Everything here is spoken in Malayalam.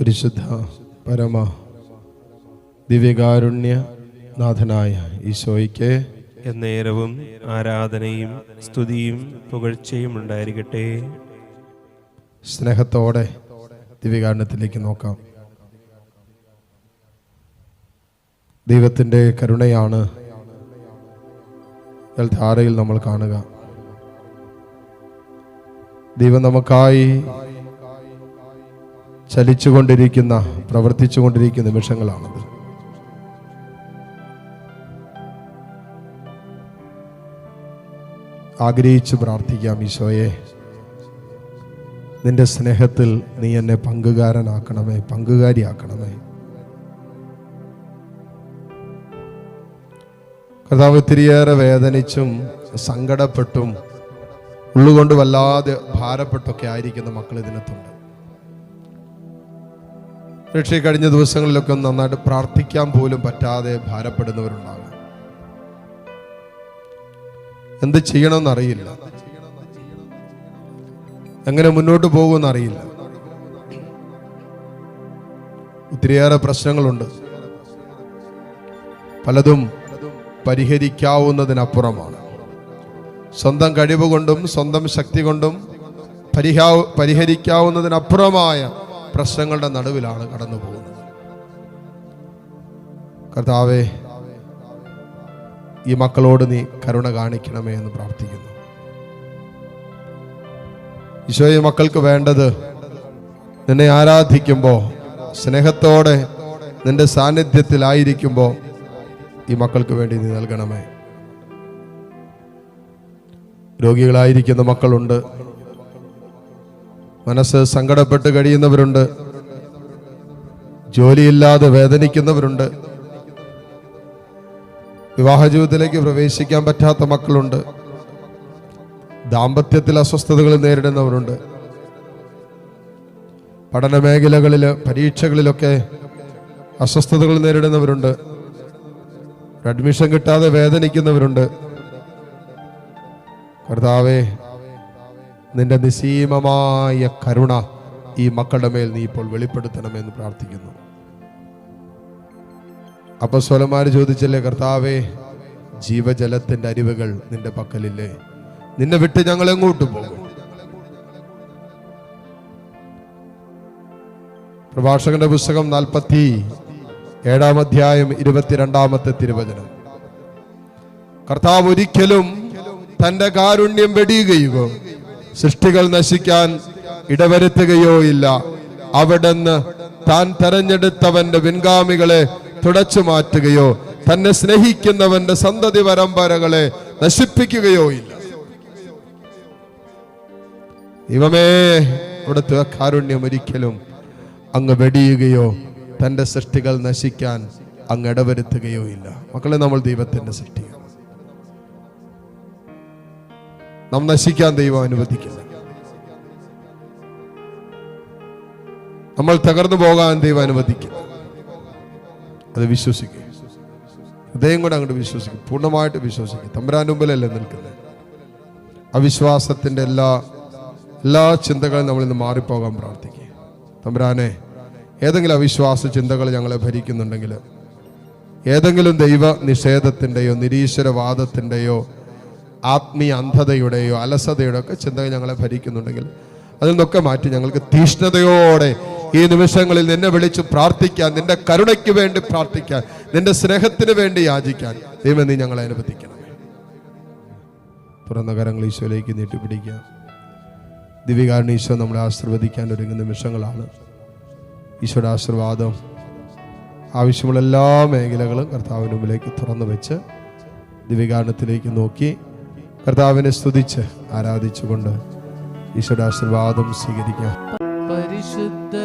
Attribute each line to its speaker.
Speaker 1: പരിശുദ്ധ പരമ ദിവ്യകാരുണ്യ നാഥനായ ഈശോയ്ക്ക്
Speaker 2: എന്നേരവും ആരാധനയും സ്തുതിയും പുകഴ്ചയും ഉണ്ടായിരിക്കട്ടെ.
Speaker 1: സ്നേഹത്തോടെ ദിവ്യകാരുണ്യത്തിലേക്ക് നോക്കാം. ദൈവത്തിന്റെ കരുണയാണ് ധാരയിൽ നമ്മൾ കാണുക. ദൈവം നമുക്കായി ചലിച്ചുകൊണ്ടിരിക്കുന്ന പ്രവർത്തിച്ചുകൊണ്ടിരിക്കുന്ന നിമിഷങ്ങളാണത്. ആഗ്രഹിച്ച് പ്രാർത്ഥിക്കാം ഈശോയെ. നിന്റെ സ്നേഹത്തിൽ നീ എന്നെ പങ്കുകാരനാക്കണമേ പങ്കുകാരിയാക്കണമേ. കർത്താവ് ഒത്തിരിയേറെ വേദനിച്ചും സങ്കടപ്പെട്ടും ഉള്ളുകൊണ്ട് വല്ലാതെ ഭാരപ്പെട്ടൊക്കെ ആയിരിക്കുന്ന മക്കൾ ഇതിനകത്തുണ്ട്. പക്ഷേ കഴിഞ്ഞ ദിവസങ്ങളിലൊക്കെ നന്നായിട്ട് പ്രാർത്ഥിക്കാൻ പോലും പറ്റാതെ ഭാരപ്പെടുന്നവരുണ്ടാകും. എന്ത് ചെയ്യണമെന്നറിയില്ല എങ്ങനെ മുന്നോട്ട് പോകുമെന്ന് അറിയില്ല. ഒത്തിരിയേറെ പ്രശ്നങ്ങളുണ്ട്. പലതും പരിഹരിക്കാവുന്നതിനപ്പുറമാണ്. സ്വന്തം കഴിവ് കൊണ്ടും സ്വന്തം ശക്തി കൊണ്ടും പരിഹാ പരിഹരിക്കാവുന്നതിനപ്പുറമായ പ്രശ്നങ്ങളുടെ നടുവിലാണ് കടന്നു പോകുന്നത് കർത്താവേ ഈ മക്കളോട് നീ കരുണ കാണിക്കണമേ എന്ന് പ്രാർത്ഥിക്കുന്നു. ഈശോയെ മക്കൾക്ക് വേണ്ടത് നിന്നെ ആരാധിക്കുമ്പോൾ സ്നേഹത്തോടെ നിന്റെ സാന്നിധ്യത്തിലായിരിക്കുമ്പോൾ ഈ മക്കൾക്ക് വേണ്ടി നീ നൽകണമേ. രോഗികളായിരിക്കുന്ന മക്കളുണ്ട്. മനസ്സ് സങ്കടപ്പെട്ട് കഴിയുന്നവരുണ്ട്. ജോലിയില്ലാതെ വേദനിക്കുന്നവരുണ്ട്. വിവാഹ ജീവിതത്തിലേക്ക് പ്രവേശിക്കാൻ പറ്റാത്ത മക്കളുണ്ട്. ദാമ്പത്യത്തിൽ അസ്വസ്ഥതകൾ നേരിടുന്നവരുണ്ട്. പഠന മേഖലകളിൽ പരീക്ഷകളിലൊക്കെ അസ്വസ്ഥതകൾ നേരിടുന്നവരുണ്ട്. അഡ്മിഷൻ കിട്ടാതെ വേദനിക്കുന്നവരുണ്ട്. കർത്താവേ നിന്റെ നിസീമമായ കരുണ ഈ മക്കളുടെ മേൽ നീ ഇപ്പോൾ വെളിപ്പെടുത്തണമെന്ന് പ്രാർത്ഥിക്കുന്നു. അപ്പൊ സ്വലമാര് ചോദിച്ചല്ലേ കർത്താവേ ജീവജലത്തിന്റെ അരിവുകൾ നിന്റെ പക്കലില്ലേ? നിന്നെ വിട്ട് ഞങ്ങൾ എങ്ങോട്ട് പോകും? പ്രഭാഷകന്റെ പുസ്തകം നാൽപ്പത്തി ഏഴാം അധ്യായം ഇരുപത്തിരണ്ടാമത്തെ തിരുവചനം. കർത്താവ് ഒരിക്കലും തന്റെ കാരുണ്യം വെടിയുകയോ സൃഷ്ടികൾ നശിക്കാൻ ഇടവരുത്തുകയോ ഇല്ല. അവിടുന്ന് താൻ തെരഞ്ഞെടുത്തവന്റെ പിൻഗാമികളെ തുടച്ചു മാറ്റുകയോ തന്നെ സ്നേഹിക്കുന്നവന്റെ സന്തതി പരമ്പരകളെ നശിപ്പിക്കുകയോ ഇല്ല. ഇവമേ അവിടുത്തെ കാരുണ്യം ഒരിക്കലും അങ്ങ് വെടിയുകയോ തന്റെ സൃഷ്ടികൾ നശിക്കാൻ അങ്ങ് ഇടവരുത്തുകയോ ഇല്ല. മക്കളെ നമ്മൾ ദൈവത്തിന്റെ സൃഷ്ടിയാണ്. നാം നശിക്കാൻ ദൈവം അനുവദിക്കില്ല നമ്മൾ തകർന്നു പോകാൻ ദൈവം അനുവദിക്കില്ല അത് വിശ്വസിക്കുക. ഹൃദയം കൂടെ അങ്ങോട്ട് വിശ്വസിക്കും പൂർണമായിട്ട് വിശ്വസിക്കും തമ്പുരാന്റെ മുമ്പിലല്ലേ നിൽക്കുന്നത്. അവിശ്വാസത്തിന്റെ എല്ലാ എല്ലാ ചിന്തകളും നമ്മൾ ഇന്ന് മാറിപ്പോകാൻ പ്രാർത്ഥിക്കുക. തമ്പുരാനെ ഏതെങ്കിലും അവിശ്വാസ ചിന്തകൾ ഞങ്ങളെ ഭരിക്കുന്നുണ്ടെങ്കിൽ ഏതെങ്കിലും ദൈവ നിഷേധത്തിന്റെയോ നിരീശ്വരവാദത്തിന്റെയോ ആത്മീയ അന്ധതയുടെയോ അലസതയുടെ ഒക്കെ ചിന്തകൾ ഞങ്ങളെ ഭരിക്കുന്നുണ്ടെങ്കിൽ അതിൽ നിന്നൊക്കെ മാറ്റി ഞങ്ങൾക്ക് തീഷ്ണതയോടെ ഈ നിമിഷങ്ങളിൽ നിന്നെ വിളിച്ച് പ്രാർത്ഥിക്കാൻ നിന്റെ കരുണയ്ക്ക് വേണ്ടി പ്രാർത്ഥിക്കാൻ നിന്റെ സ്നേഹത്തിന് വേണ്ടി യാചിക്കാൻ ദൈവം നീ ഞങ്ങളെ അനുവദിക്കണം. തുറന്ന കരങ്ങൾ ഈശോയിലേക്ക് നീട്ടിപ്പിടിക്കുക. ദിവ്യകാരണ ഈശോ നമ്മളെ ആശീർവദിക്കാൻ ഒരുങ്ങുന്ന നിമിഷങ്ങളാണ്. ഈശോയുടെ ആശീർവാദം ആവശ്യമുള്ള എല്ലാ മേഖലകളും കർത്താവിന് മുമ്പിലേക്ക് തുറന്നു വെച്ച് ദിവ്യകാരണത്തിലേക്ക് നോക്കി കർത്താവിനെ സ്തുതിച്ച് ആരാധിച്ചുകൊണ്ട് ഈശ്വരാശീർവാദം സ്വീകരിക്കാം.
Speaker 3: പരിശുദ്ധ